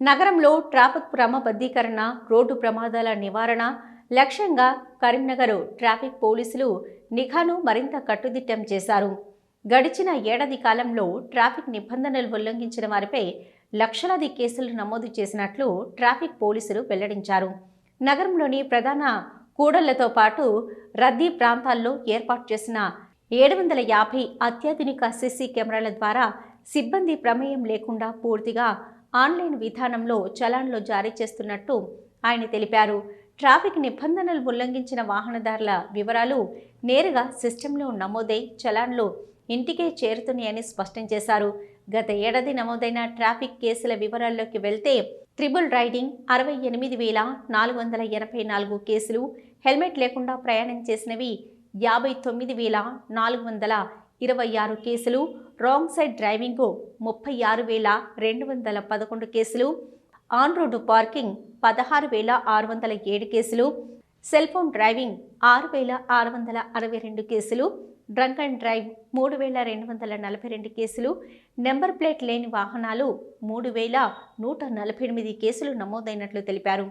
నగరంలో traffic క్రమబద్ధీకరణ road ప్రమాదాల నివారణ లక్ష్యంగా కరీంనగర్ ట్రాఫిక్ పోలీసులు నిఘాను మరింత కట్టుదిట్టం చేశారు. గడిచిన ఏడాది కాలంలో ట్రాఫిక్ నిబంధనలు ఉల్లంఘించిన వారిపై లక్షలాది కేసులు నమోదు చేసినట్లు ట్రాఫిక్ పోలీసులు వెల్లడించారు. నగరంలోని ప్రధాన కూడళ్ళతో పాటు రద్దీ ప్రాంతాల్లో ఏర్పాటు చేసిన ఏడు వందల యాభై అత్యాధునిక సీసీ కెమెరాల ద్వారా సిబ్బంది ప్రమేయం లేకుండా పూర్తిగా ఆన్లైన్ విధానంలో చలాన్లు జారీ చేస్తున్నట్టు ఆయన తెలిపారు. ట్రాఫిక్ నిబంధనలు ఉల్లంఘించిన వాహనదారుల వివరాలు నేరుగా సిస్టంలో నమోదై చలాన్లు ఇంటికే చేరుతున్నాయని స్పష్టం చేశారు. గత ఏడాది నమోదైన ట్రాఫిక్ కేసుల వివరాల్లోకి వెళ్తే త్రిబుల్ రైడింగ్ అరవై ఎనిమిది వేల నాలుగు వందల ఎనభై నాలుగు కేసులు హెల్మెట్ లేకుండా ప్రయాణం చేసినవి యాభై తొమ్మిది వేల నాలుగు వందల ఇరవై ఆరు కేసులు రాంగ్ సైడ్ డ్రైవింగ్ ముప్పై ఆరు వేల రెండు వందల పదకొండు కేసులు ఆన్ రోడ్డు పార్కింగ్ పదహారు వేల ఆరు వందల ఏడు కేసులు సెల్ ఫోన్ డ్రైవింగ్ ఆరు వేల ఆరు వందల అరవై రెండు కేసులు డ్రంక్ అండ్ డ్రైవ్ మూడు వేల రెండు వందల నలభై రెండు కేసులు నెంబర్ ప్లేట్ లేని వాహనాలు మూడు వేల నూట నలభై ఎనిమిది కేసులు నమోదైనట్లు తెలిపారు.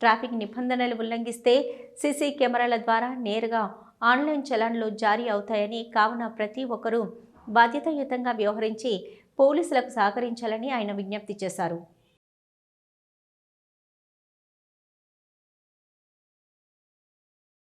ట్రాఫిక్ నిబంధనలు ఉల్లంఘిస్తే సీసీ కెమెరాల ద్వారా నేరుగా ఆన్లైన్ చలాన్లు జారీ అవుతాయని కావున ప్రతి ఒక్కరూ బాధ్యతాయుతంగా వ్యవహరించి పోలీసులకు సహకరించాలని ఆయన విజ్ఞప్తి చేశారు.